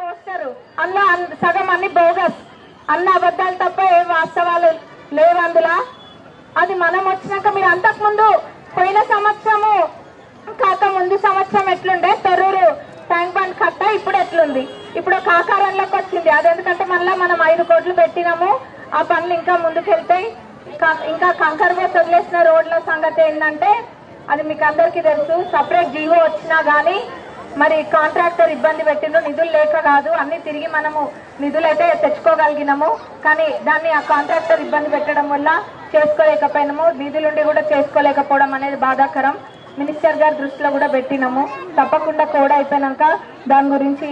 Poster అన్న అన్- సగం అన్ని బోగస్. అన్న అబద్ధాలు తప్ప ఏ వాస్తవాలు లేవు అందులో. అది మనం వచ్చినాక మీరు అంతకు ముందు పోయిన సంవత్సరము కాక ముందు సంవత్సరం ఎట్లుండే? తొర్రూరు ట్యాంక్ బండ్ కట్ట ఇప్పుడు ఎట్లుంది? ఇప్పుడు ఒక ఆకారంలోకి వచ్చింది. అది ఎందుకంటే మళ్ళీ మనం ఐదు కోట్లు పెట్టినాము. ఆ పనులు ఇంకా ముందుకెళ్తాయి కా- ఇంకా కంకర్ పోసి వదిలేసిన రోడ్ల సంగతి ఏంటంటే అది మీకు అందరికీ తెలుసు. సపరేట్ జీవో వచ్చినా కానీ మరి కాంట్రాక్టర్ ఇబ్బంది పెట్టిండు నిధులు లేక కాదు అన్ని తిరిగి మనము నిధులు అయితే తెచ్చుకోగలిగినాము. కానీ దాన్ని ఆ కాంట్రాక్టర్ ఇబ్బంది పెట్టడం వల్ల చేసుకోలేకపోయినాము. నిధులుండి కూడా చేసుకోలేకపోవడం అనేది బాధాకరం. మినిస్టర్ గారి దృష్టిలో కూడా పెట్టినాము. తప్పకుండా కోడ్ అయిపోయినాక దాని గురించి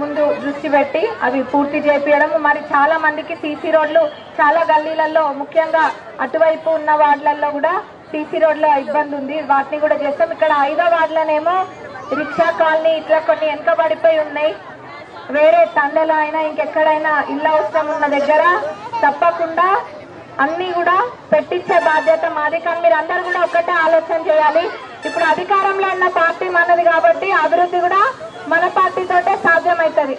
ముందు దృష్టి పెట్టి అవి పూర్తి చేపించడం మరి చాలా మందికి సీసీ రోడ్లు చాలా గల్లీలలో ముఖ్యంగా అటువైపు ఉన్న వార్డులలో కూడా టీసీ రోడ్లో ఇబ్బంది ఉంది. వాటిని కూడా చేస్తాం. ఇక్కడ ఐదో వార్డులనేమో రిక్షా కాలనీ ఇట్లా కొన్ని వెనుకబడిపోయి ఉన్నాయి. వేరే తండలో అయినా ఇంకెక్కడైనా ఇల్లు అవసరం ఉన్న దగ్గర తప్పకుండా అన్ని కూడా పెట్టించే బాధ్యత మాది. కానీ మీరు అందరు కూడా ఒకటే ఆలోచన చేయాలి. ఇప్పుడు అధికారంలో ఉన్న పార్టీ మనది కాబట్టి అభివృద్ధి కూడా మన పార్టీతోటే సాధ్యమవుతుంది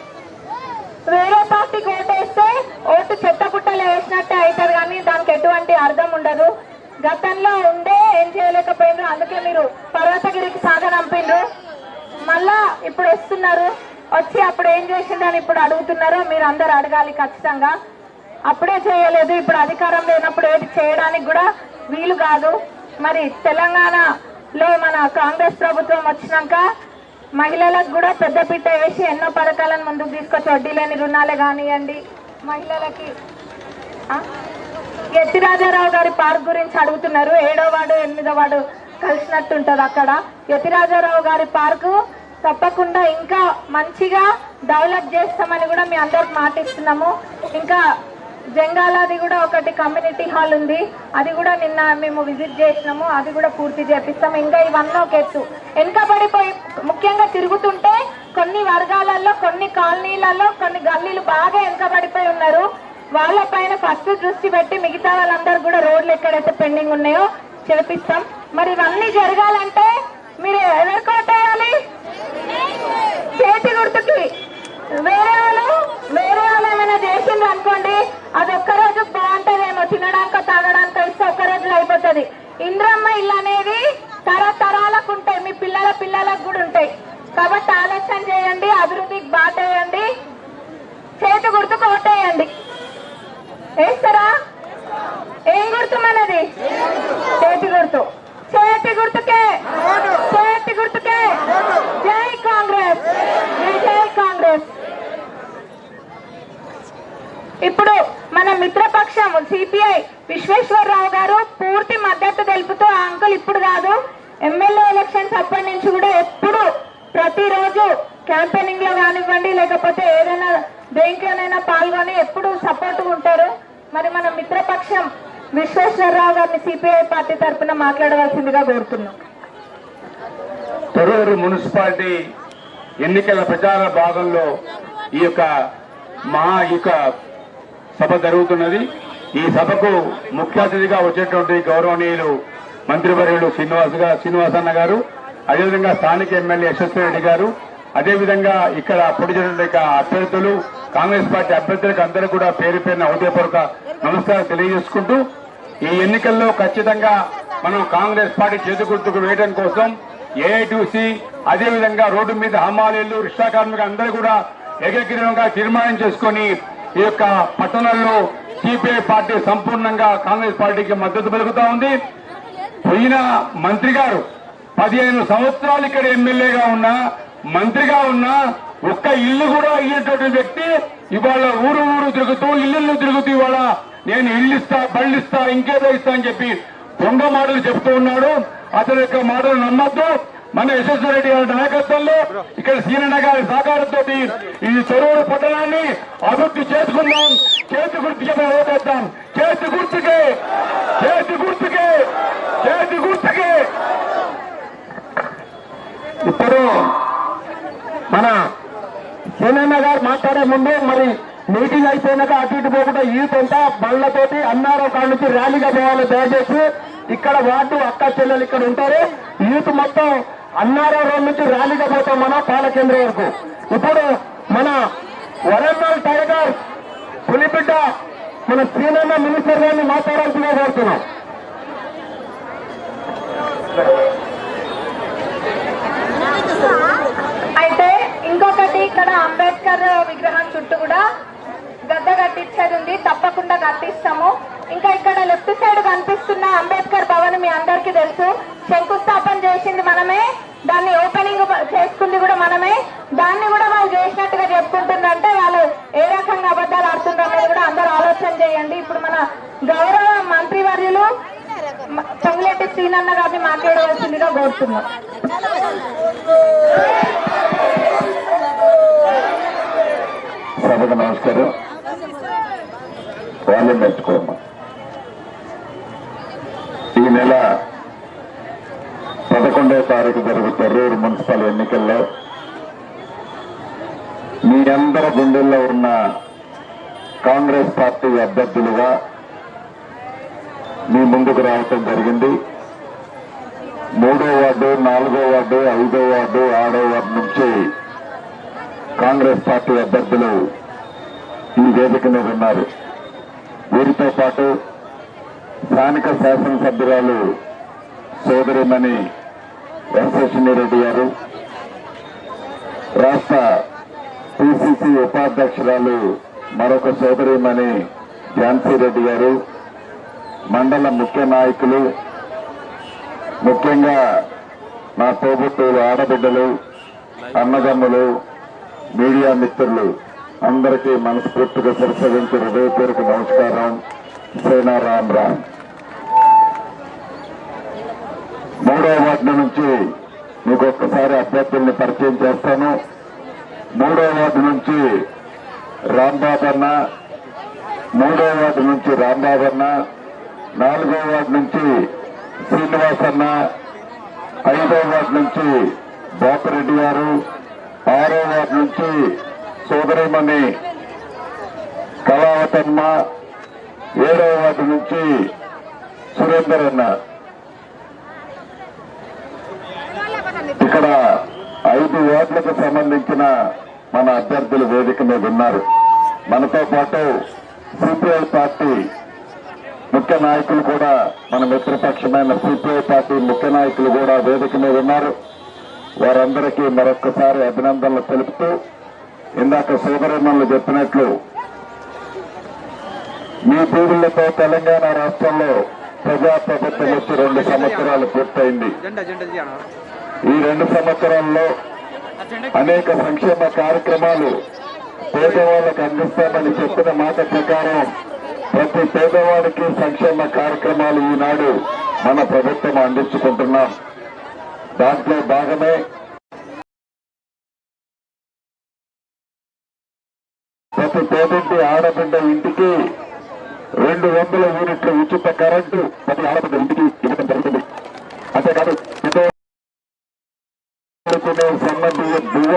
వేరే పార్టీకి ఓటేస్తే ఓటు చెత్త పుట్టలు వేసినట్టే అవుతుంది. కానీ దానికి ఎటువంటి అర్థం ఉండదు. గతంలో ఉండే ఏం చేయలేకపోయినారు. అందుకే మీరు పర్వతగిరికి సాగనంపిండ్రు మళ్ళా ఇప్పుడు వస్తున్నారు. వచ్చి అప్పుడు ఏం చేసిందని ఇప్పుడు అడుగుతున్నారో మీరు అందరు అడగాలి ఖచ్చితంగా. అప్పుడే చేయలేదు. ఇప్పుడు అధికారం లేనప్పుడు ఏది చేయడానికి కూడా వీలు కాదు. మరి తెలంగాణలో మన కాంగ్రెస్ ప్రభుత్వం వచ్చినాక మహిళలకు కూడా పెద్దపీట వేసి ఎన్నో పథకాలను ముందుకు తీసుకొచ్చి వడ్డీ లేని రుణాలే కానివ్వండి మహిళలకి ఆ? రాజారావు గారి పార్క్ గురించి అడుగుతున్నారు. ఏడో వాడు ఎనిమిదో వాడు కలిసినట్టుంటది అక్కడ. ఎత్తి రాజారావు గారి పార్కు తప్పకుండా ఇంకా మంచిగా డెవలప్ చేస్తామని కూడా మీ అందరికి మాటిస్తున్నాము ఇంకా జంగాలది కూడా ఒకటి కమ్యూనిటీ హాల్ ఉంది. అది కూడా నిన్న మేము విజిట్ చేసినాము. అది కూడా పూర్తి చేపిస్తాము. ఇంకా ఇవన్నీ ఒక ఎత్తు వెనుకబడిపోయి ముఖ్యంగా తిరుగుతుంటే కొన్ని వర్గాలలో కొన్ని కాలనీలలో కొన్ని గల్లీలు బాగా వెనుకబడిపోయి ఉన్నారు. వాళ్ళ పైన ఫస్ట్ దృష్టి పెట్టి మిగతా వాళ్ళందరూ కూడా రోడ్లు ఎక్కడైతే పెండింగ్ ఉన్నాయో చేపిస్తాం. మరి ఇవన్నీ జరగాలంటే మీరు ఎవరికి కోటేయాలి చేతి గుర్తుకి. వేరే వాళ్ళు వేరే వాళ్ళు ఏమైనా చేసిండ్రు అనుకోండి అది ఒక్క రోజు బాగుంటదేమో. తినడానికి తాగడానికి ఇస్తే ఒక్క రోజులో అయిపోతుంది. ఇంద్రమ్మ ఇల్లు అనేది తరతరాలకు ఉంటాయి. మీ పిల్లల పిల్లలకు కూడా ఉంటాయి. కాబట్టి ఆలోచన చేయండి. అభివృద్ధికి బాగా చేతి గుర్తు కోటేయండి వేస్తారా? ఏం గుర్తు మనది? చేతి గుర్తు. చేతి గుర్తుకే. చేతి గుర్తుకే. జై కాంగ్రెస్. జై కాంగ్రెస్. ఇప్పుడు మన మిత్రపక్షం సిపిఐ విశ్వేశ్వరరావు గారు పూర్తి మద్దతు తెలుపుతూ ఆ అంకుల్ ఇప్పుడు కాదు. ఎమ్మెల్యే ఎలక్షన్స్ అప్పటి నుంచి కూడా ఎప్పుడు ప్రతిరోజు క్యాంపెయినింగ్లో కానివ్వండి లేకపోతే ఏదైనా దేంట్లోనైనా పాల్గొని ఎప్పుడు సపోర్ట్ ఉంటారు. మరి మన మిత్రపక్షం విశ్వేశ్వరరావు గారిని సిపిఐ పార్టీ తరఫున మాట్లాడవలసిందిగా కోరుతున్నాం. తొర్రూరు మున్సిపాలిటీ ఎన్నికల ప్రచార భాగంలో ఈ యొక్క మహా యొక్క సభ జరుగుతున్నది. ఈ సభకు ముఖ్య అతిథిగా వచ్చేటువంటి గౌరవనీయులు మంత్రివర్యులు శ్రీనివాస్ శ్రీనివాస శ్రీనివాసన్న గారు అదేవిధంగా స్థానిక ఎమ్మెల్యే యశస్వి రెడ్డి గారు అదేవిధంగా ఇక్కడ పొడి అభ్యర్థులు కాంగ్రెస్ పార్టీ అభ్యర్థులకు అందరూ కూడా పేరు పేరున హృదయపూర్వక నమస్కారం తెలియజేసుకుంటూ ఈ ఎన్నికల్లో ఖచ్చితంగా మనం కాంగ్రెస్ పార్టీ చేతి గుర్తుకు వేయడం కోసం ఏఐటీసీ అదేవిధంగా రోడ్డు మీద హమాలీలు రిక్షా కార్మికులు అందరూ కూడా ఏకగ్రీవంగా తీర్మానం చేసుకొని ఈ యొక్క పట్టణంలో సిపిఐ పార్టీ సంపూర్ణంగా కాంగ్రెస్ పార్టీకి మద్దతు పలుకుతా ఉంది. పోయిన మంత్రి గారు పదిహేను సంవత్సరాలు ఇక్కడ ఎమ్మెల్యేగా ఉన్నా మంత్రిగా ఉన్నా ఒక్క ఇల్లు కూడా అయ్యేటువంటి వ్యక్తి ఇవాళ ఊరు ఊరు తిరుగుతూ ఇల్లు తిరుగుతూ ఇవాళ నేను ఇల్లు ఇస్తా బళ్ళు ఇస్తా ఇంకేదో ఇస్తా అని చెప్పి దొంగ మాటలు చెప్తూ ఉన్నాడు. అతని యొక్క మాటలు నమ్మద్దు. మన యశస్వి రెడ్డి గారి నాయకత్వంలో ఇక్కడ సీనన్న గారి సహకారంతో ఈ చెరువుల పట్టణాన్ని అభివృద్ధి చేసుకుందాం. చేతి గుర్తుకే మనం ఓటేద్దాం చేతి గుర్తుకే. చేతి గుర్తుకే. చేతి గుర్తుకే. ఇప్పుడు మన సీనన్న గారు మాట్లాడే ముందు మరి మీటింగ్ అయిపోయినాక అటు ఇటు పోకుండా యూత్ అంతా బళ్ళతోటి అన్నారో కాడ నుంచి ర్యాలీగా పోవాలి దయచేసి. ఇక్కడ వార్డు అక్క చెల్లెలు ఇక్కడ ఉంటారు. యూత్ మొత్తం అన్నారో రోడ్ నుంచి ర్యాలీగా పోతాం మన పాలకేంద్రం వరకు. ఇప్పుడు మన వరంగల్ టైగర్ పులిబిడ్డ మన శ్రీనన్న మినిస్టర్ గారిని మాట్లాడాల్సిందే కోరుతున్నాం. ఇంకొకటి ఇక్కడ అంబేద్కర్ విగ్రహం చుట్టూ కూడా గద్ద కట్టించేది ఉంది. తప్పకుండా కట్టిస్తాము. ఇంకా ఇక్కడ లెఫ్ట్ సైడ్ కనిపిస్తున్న అంబేద్కర్ భవన్ మీ అందరికీ తెలుసు. శంకుస్థాపన చేసింది మనమే. దాన్ని ఓపెనింగ్ చేసుకుంది కూడా మనమే. దాన్ని కూడా వాళ్ళు చేసినట్టుగా చెప్పుకుంటుందంటే వాళ్ళు ఏ రకంగా అబద్ధాలు ఆడుతుందో అనేది కూడా అందరూ ఆలోచన చేయండి. ఇప్పుడు మన గౌరవ మంత్రి వర్యులు పొంగులేటి శ్రీనన్న గారిని మాట్లాడవలసిందిగా కోరుతున్నాం. సభకు నమస్కారం. వాళ్ళు మెచ్చుకోమ్మా. ఈ నెల పదకొండవ తారీఖు జరుగు తెర్రూరు మున్సిపల్ ఎన్నికల్లో మీ అందరి గుండెల్లో ఉన్న కాంగ్రెస్ పార్టీ అభ్యర్థులుగా మీ ముందుకు రావటం జరిగింది. మూడో వార్డు నాలుగో వార్డు ఐదో వార్డు ఆరో వార్డు నుంచి కాంగ్రెస్ పార్టీ అభ్యర్థులు ఈ వేదిక మీద ఉన్నారు. వీరితో పాటు స్థానిక శాసనసభ్యురాలు సోదరిమణి రెడ్డి గారు రాష్ట్ర పిసిసి ఉపాధ్యక్షురాలు మరొక సోదరిమణి ఝాన్సీ రెడ్డి గారు మండల ముఖ్య నాయకులు ముఖ్యంగా నా తోబుట్టువులు ఆడబిడ్డలు అన్నదమ్ములు మీడియా మిత్రులు అందరికీ మనస్ఫూర్తిగా శిరసవించి హృదయపూర్వక నమస్కారం. సేనారాం రామ్ మూడవ వార్డు నుంచి మీకు ఒక్కసారి అభ్యర్థుల్ని పరిచయం చేస్తాను. మూడవ వార్డు నుంచి రాంబాబన్న మూడవ వార్డు నుంచి రాంబాబన్న నాలుగో వార్డు నుంచి శ్రీనివాసన్న అన్న ఐదో వార్డు నుంచి బాపిరెడ్డి గారు ఆరో వార్డు నుంచి సోదరిమణి కళావతమ్మ ఏడవ వార్డు నుంచి సురేందర్ అన్న. ఇక్కడ ఐదు వార్డులకు సంబంధించిన మన అభ్యర్థులు వేదిక మీద ఉన్నారు. మనతో పాటు సిపిఐ పార్టీ ముఖ్య నాయకులు కూడా మన మిత్రపక్షమైన సిపిఐ పార్టీ ముఖ్య నాయకులు కూడా వేదిక మీద ఉన్నారు. వారందరికీ మరొక్కసారి అభినందనలు తెలుపుతూ ఇందాక సోదరిమణులు చెప్పినట్లు మీ పీడులతో తెలంగాణ రాష్ట్రంలో ప్రజాప్రభుత్వం వచ్చి రెండు సంవత్సరాలు పూర్తయింది. ఈ రెండు సంవత్సరాల్లో అనేక సంక్షేమ కార్యక్రమాలు పేదవాళ్ళకు అందిస్తామని చెప్పిన మాట ప్రకారం ప్రతి పేదవాడికి సంక్షేమ కార్యక్రమాలు ఈనాడు మన ప్రభుత్వం అందించుకుంటున్నాం. దాంట్లో భాగమే ప్రతి పేదంటి ఆడబిడ్డ ఇంటికి రెండు వందల యూనిట్ల ఉచిత కరెంటు ప్రతి ఆడబిడ్డ ఇంటికి ఇవ్వడం జరుగుతుంది అంతేకాదు పెద్దోళ్ళు తినే సన్నబియ్య బువ్వ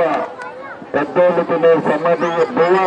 పెద్దోళ్ళు తినే సన్నబియ్య బువ్వ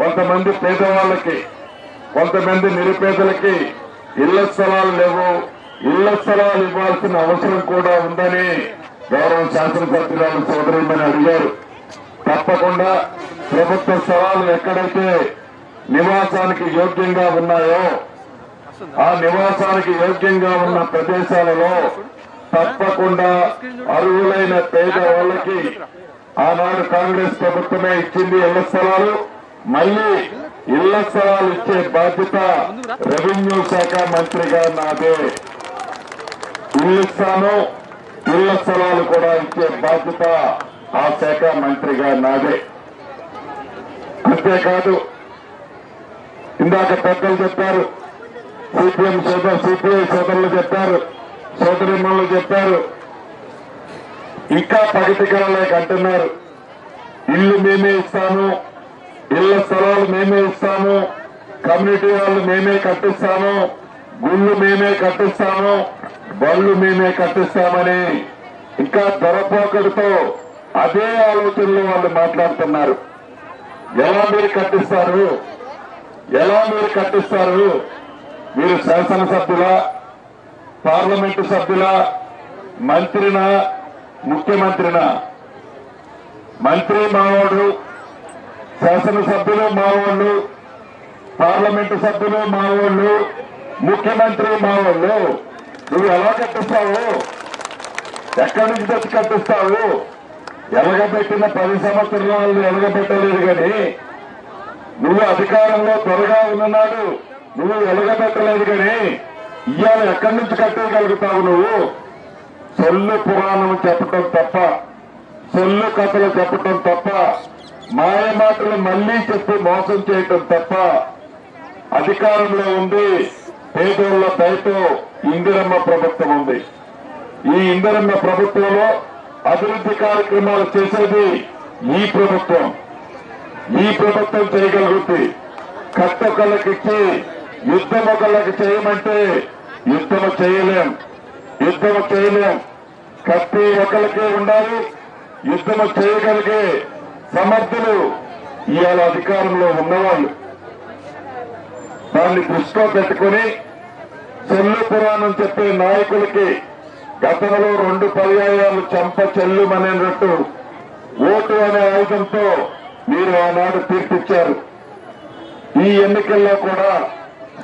కొంతమంది పేదవాళ్ళకి కొంతమంది నిరుపేదలకి ఇళ్ళ స్థలాలు లేవు. ఇళ్ళ స్థలాలు ఇవ్వాల్సిన అవసరం కూడా ఉందని గౌరవ శాసనసభ్యురాలు సోదరిమని అడిగారు. తప్పకుండా ప్రభుత్వ స్థలాలు ఎక్కడైతే నివాసానికి యోగ్యంగా ఉన్నాయో ఆ నివాసానికి యోగ్యంగా ఉన్న ప్రదేశాలలో తప్పకుండా అర్హులైన పేద వాళ్ళకి ఆనాడు కాంగ్రెస్ ప్రభుత్వమే ఇచ్చింది ఇళ్ళ స్థలాలు. మళ్ళీ ఇళ్ళ స్థలాలు ఇచ్చే బాధ్యత రెవెన్యూ శాఖ మంత్రిగా నాదే. ఇల్లు ఇస్తాను ఇళ్ళ స్థలాలు కూడా ఇచ్చే బాధ్యత ఆ శాఖ మంత్రిగా నాదే. అంతేకాదు ఇందాక పెద్దలు చెప్పారు సిపిఎం సోదరు సిపిఐ సోదరులు చెప్పారు సోదరిమ్మలు చెప్పారు. ఇంకా ప్రగతికరలేక అంటున్నారు ఇల్లు మేమే ఇస్తాను ఇళ్ళ స్థలాలు మేమే ఇస్తాము కమ్యూనిటీ వాళ్ళు మేమే కట్టిస్తాము గుళ్ళు మేమే కట్టిస్తాము బళ్ళు మేమే కట్టిస్తామని ఇంకా దొరపోకడితో అదే ఆలోచనలో వాళ్ళు మాట్లాడుతున్నారు. ఎలా మీరు కట్టిస్తారు? ఎలా మీరు కట్టిస్తారు? మీరు శాసనసభ్యుల పార్లమెంటు సభ్యుల మంత్రినా ముఖ్యమంత్రినా? మంత్రి మావాడు శాసనసభ్యులు మావాళ్ళు పార్లమెంటు సభ్యులు మావాళ్ళు ముఖ్యమంత్రి మావాళ్ళు నువ్వు ఎలా కట్టిస్తావు? ఎక్కడి నుంచి తెచ్చి కట్టిస్తావు? ఎలగబెట్టిన పది సంవత్సరాలు ఎలగబెట్టలేదు కానీ నువ్వు అధికారంలో త్వరగా ఉన్నాడు నువ్వు ఎలగబెట్టలేదు కానీ ఇవాళ ఎక్కడి నుంచి కట్టగలుగుతావు నువ్వు? సొల్లు పురాణం చెప్పటం తప్ప సొల్లు కథలు చెప్పటం తప్ప మాయ మాటలు మళ్ళీ చెప్పి మోసం చేయటం తప్ప అధికారంలో ఉంది. పేదోళ్ళ దయతో ఇందిరమ్మ ప్రభుత్వం ఉంది. ఈ ఇందిరమ్మ ప్రభుత్వంలో అభివృద్ధి కార్యక్రమాలు చేసేది ఈ ప్రభుత్వం. ఈ ప్రభుత్వం చేయగలుగుతుంది కట్టొకళ్ళకిచ్చి యుద్ధం ఒకళ్ళకి చేయమంటే యుద్ధము చేయలేం. యుద్ధము చేయలేం. కత్తి ఒకళ్ళకే ఉండాలి. యుద్ధము చేయగలిగే సమర్థులు ఇవాళ అధికారంలో ఉన్నవాళ్ళు. దాన్ని దృష్టిలో పెట్టుకుని చెల్లు పురాణం చెప్పే నాయకులకి గతంలో రెండు పర్యాయాలు చంప చెల్లుమనేటట్టు ఓటు అనే ఆయుధంతో మీరు ఆనాడు తీర్పిచ్చారు. ఈ ఎన్నికల్లో కూడా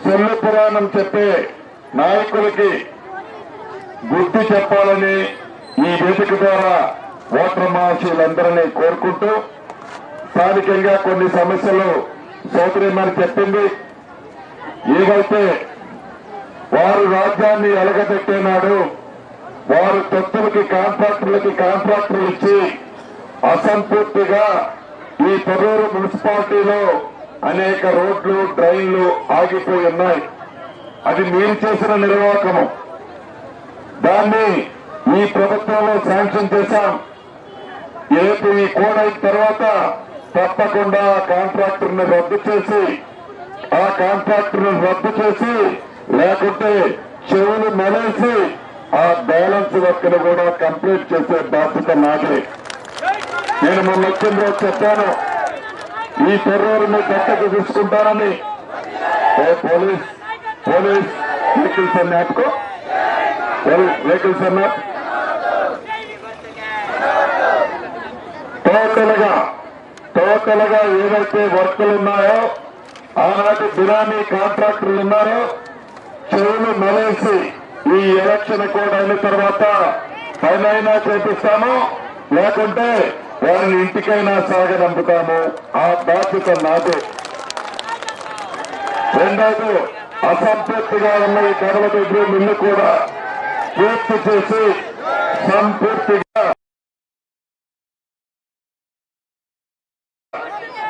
చెల్లు పురాణం చెప్పే నాయకులకి గుర్తు చెప్పాలని ఈ వేదిక ద్వారా ఓటర్ మహాశీలందరినీ కోరుకుంటూ స్థానికంగా కొన్ని సమస్యలు సోదరిమని చెప్పింది. ఏవైతే వారు రాజ్యాన్ని ఎలగబెట్టేనాడు వారు తొత్తులకి కాంట్రాక్టర్లకి కాంట్రాక్టర్లు ఇచ్చి అసంపూర్తిగా ఈ పొరూరు మున్సిపాలిటీలో అనేక రోడ్లు డ్రైన్లు ఆగిపోయి ఉన్నాయి. అది మీరు చేసిన నిర్వాహకము. దాన్ని ఈ ప్రభుత్వంలో శాంక్షన్ చేశాం. రేపు ఈ కోడ్ అయిన తర్వాత తప్పకుండా కాంట్రాక్టర్ని రద్దు చేసి ఆ కాంట్రాక్టర్ని రద్దు చేసి లేకుంటే చెవులు మనేసి ఆ బ్యాలెన్స్ వర్క్ కూడా కంప్లీట్ చేసే బాధ్యత నాదే. నేను మొన్న వచ్చిన రోజు చెప్పాను ఈ టెర్రర్ని దత్తత తీసుకుంటానని. ఏ పోలీస్ పోలీస్ వెహికల్స్ అన్ని వెహికల్స్ అన్నా? టోటల్గా ఏవైతే వర్కులు ఉన్నాయో ఆనాటి బిరామీ కాంట్రాక్టర్లు ఉన్నారో చెవులు మలేసి ఈ ఎలక్షన్ కోడ్ అయిన తర్వాత పైనైనా చేపిస్తాము లేకుంటే వారిని ఇంటికైనా సాగనంపుతాము. ఆ బాధ్యత నాదే. రెండోది అసంపూర్తిగా ఉన్న ఈ గడవ దగ్గర నిన్ను కూడా పూర్తి చేసి సంపూర్తిగా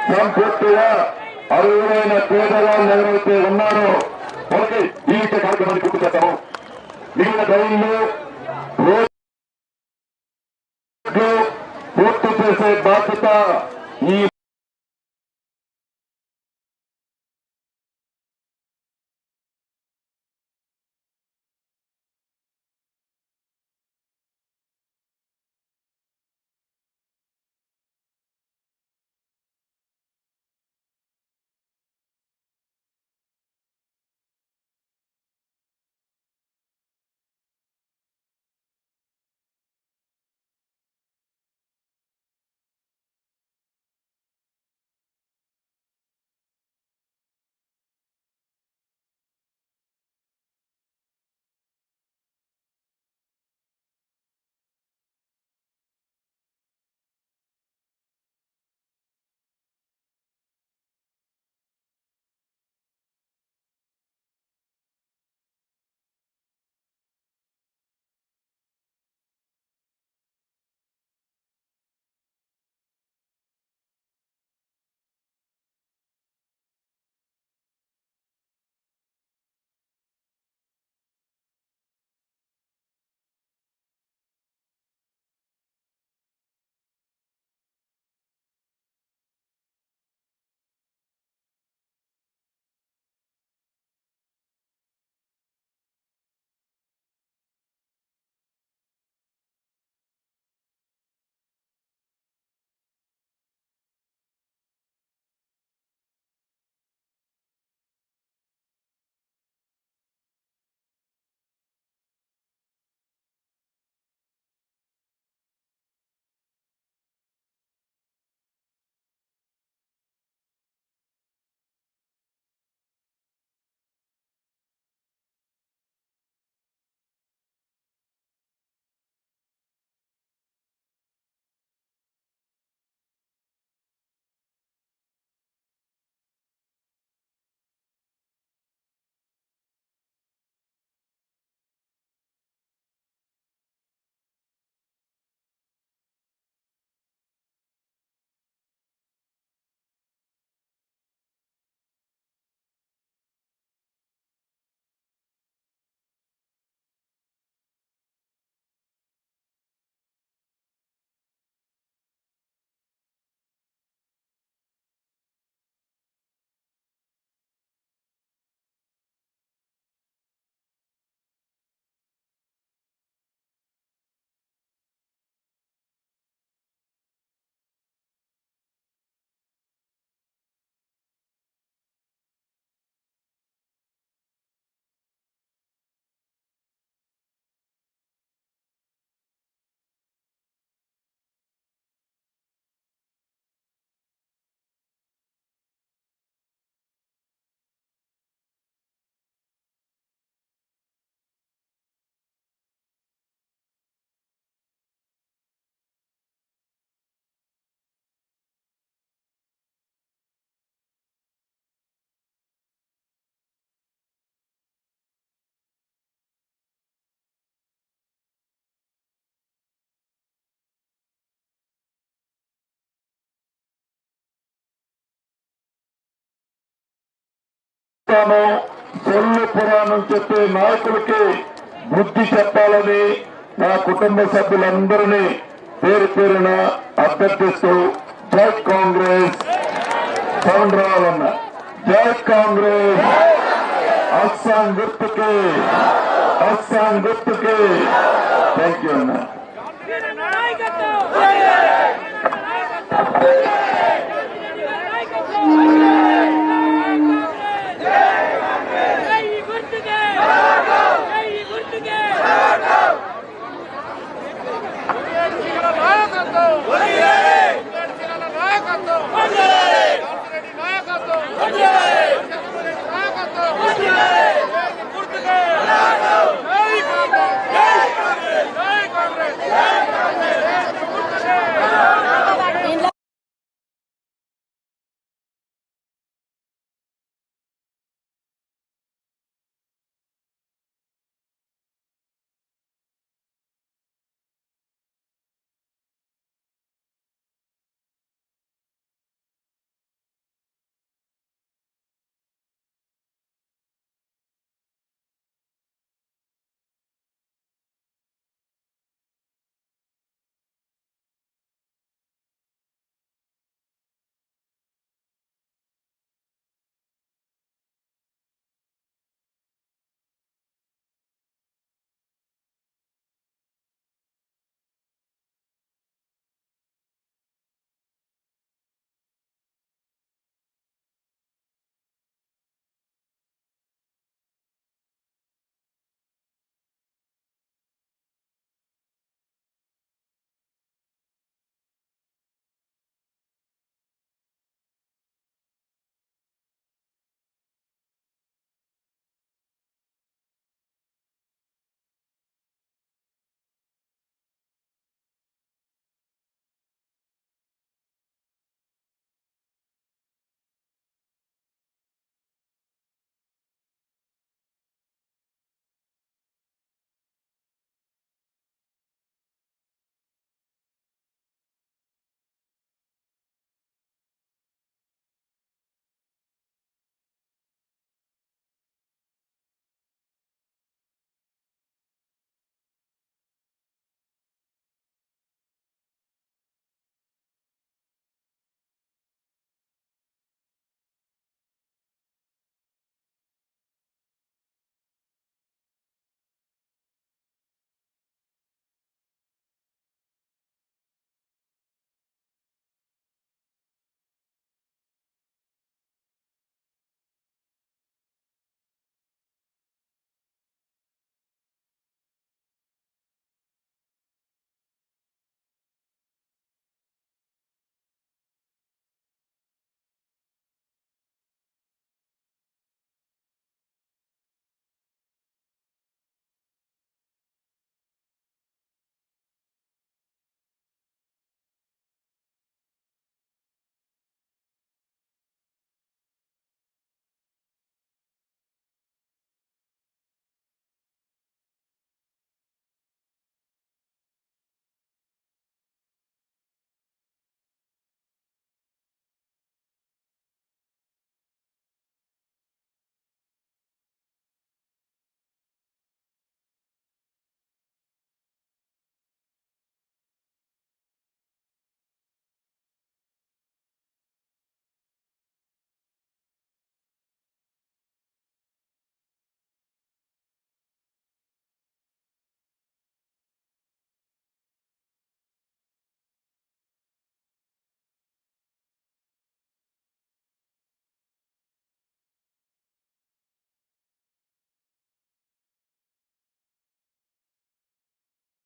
సంపూర్తిగా అరువులైన పేదవాళ్ళు ఎవరైతే ఉన్నారో మనకి ఈ కార్యక్రమాన్ని గుర్తు చేస్తాము మిగిలిన రైళ్ళు పూర్తి చేసే బాధ్యత ఈ తాము సొల్లు పురాణం చెప్పే నాయకులకి బుద్ధి చెప్పాలని నా కుటుంబ సభ్యులందరినీ పేరు పేరున అభ్యర్థిస్తూ జై కాంగ్రెస్. సౌండ్ రావాలన్న జై కాంగ్రెస్. అస్సాం గుర్తుకి. అస్సాం గుర్తుకి. థ్యాంక్ యూ అన్నా నాయకత్వం.